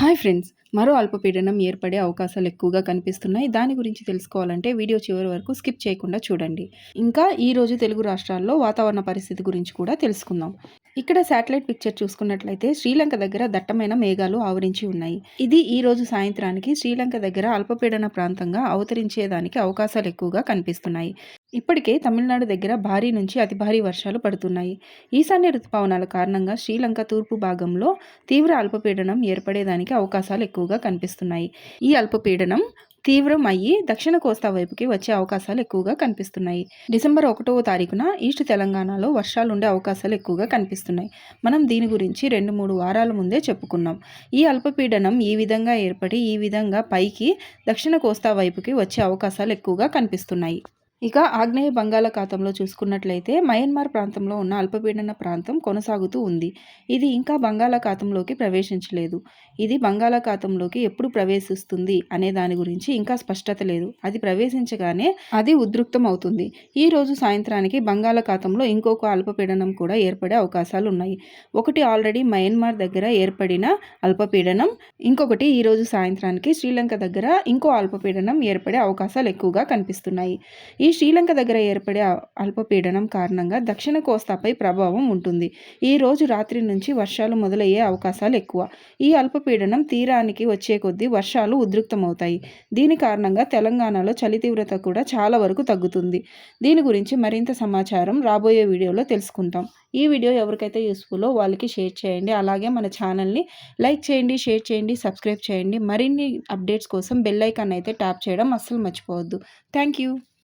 Hi friends. మరో అల్పపీడనం ఏర్పడే అవకాశాలు ఎక్కువగా కనిపిస్తున్నాయి. దాని గురించి తెలుసుకోవాలంటే వీడియో చివరి వరకు స్కిప్ చేయకుండా చూడండి. ఇంకా ఈరోజు తెలుగు రాష్ట్రాల్లో వాతావరణ పరిస్థితి గురించి కూడా తెలుసుకుందాం. ఇక్కడ శాటిలైట్ పిక్చర్ చూసుకున్నట్లయితే శ్రీలంక దగ్గర దట్టమైన మేఘాలు ఆవరించి ఉన్నాయి. ఇది ఈ రోజు సాయంత్రానికి శ్రీలంక దగ్గర అల్పపీడన ప్రాంతంగా అవతరించేదానికి అవకాశాలు ఎక్కువగా కనిపిస్తున్నాయి. ఇప్పటికే తమిళనాడు దగ్గర భారీ నుంచి అతి భారీ వర్షాలు పడుతున్నాయి. ఈశాన్య ఋతుపవనాల కారణంగా శ్రీలంక తూర్పు భాగంలో తీవ్ర అల్పపీడనం ఏర్పడేదానికి అవకాశాలు ఎక్కువగా కనిపిస్తున్నాయి. ఈ అల్పపీడనం తీవ్రం అయ్యి దక్షిణ కోస్తా వైపుకి వచ్చే అవకాశాలు ఎక్కువగా కనిపిస్తున్నాయి. డిసెంబర్ ఒకటవ తారీఖున ఈస్ట్ తెలంగాణలో వర్షాలు ఉండే అవకాశాలు ఎక్కువగా కనిపిస్తున్నాయి. మనం దీని గురించి రెండు మూడు వారాల ముందే చెప్పుకున్నాం. ఈ అల్పపీడనం ఈ విధంగా ఏర్పడి ఈ విధంగా పైకి దక్షిణ కోస్తా వైపుకి వచ్చే అవకాశాలు ఎక్కువగా కనిపిస్తున్నాయి. ఇక ఆగ్నేయ బంగాళాఖాతంలో చూసుకున్నట్లయితే మయన్మార్ ప్రాంతంలో ఉన్న అల్పపీడన ప్రాంతం కొనసాగుతూ ఉంది. ఇది ఇంకా బంగాళాఖాతంలోకి ప్రవేశించలేదు. ఇది బంగాళాఖాతంలోకి ఎప్పుడు ప్రవేశిస్తుంది అనే దాని గురించి ఇంకా స్పష్టత లేదు. అది ప్రవేశించగానే అది ఉద్రిక్తం అవుతుంది ఈ రోజు సాయంత్రానికి బంగాళాఖాతంలో ఇంకొక అల్పపీడనం కూడా ఏర్పడే అవకాశాలు ఉన్నాయి. ఒకటి ఆల్రెడీ మయన్మార్ దగ్గర ఏర్పడిన అల్పపీడనం. ఇంకొకటి ఈ రోజు సాయంత్రానికి శ్రీలంక దగ్గర ఇంకో అల్పపీడనం ఏర్పడే అవకాశాలు ఎక్కువగా కనిపిస్తున్నాయి. ఈ శ్రీలంక దగ్గర ఏర్పడే అల్పపీడనం కారణంగా దక్షిణ కోస్తాపై ప్రభావం ఉంటుంది. ఈ రోజు రాత్రి నుంచి వర్షాలు మొదలయ్యే అవకాశాలు ఎక్కువ. ఈ అల్పపీడనం తీరానికి వచ్చే కొద్దీ వర్షాలు ఉద్రిక్తమవుతాయి. దీని కారణంగా తెలంగాణలో చలి తీవ్రత కూడా చాలా వరకు తగ్గుతుంది. దీని గురించి మరింత సమాచారం రాబోయే వీడియోలో తెలుసుకుంటాం. ఈ వీడియో ఎవరికైతే యూస్ఫుల్లో వాళ్ళకి షేర్ చేయండి. అలాగే మన ఛానల్ని లైక్ చేయండి షేర్ చేయండి సబ్స్క్రైబ్ చేయండి. మరిన్ని అప్డేట్స్ కోసం బెల్ ఐకాన్ అయితే ట్యాప్ చేయడం అస్సలు మర్చిపోవద్దు. Thank you.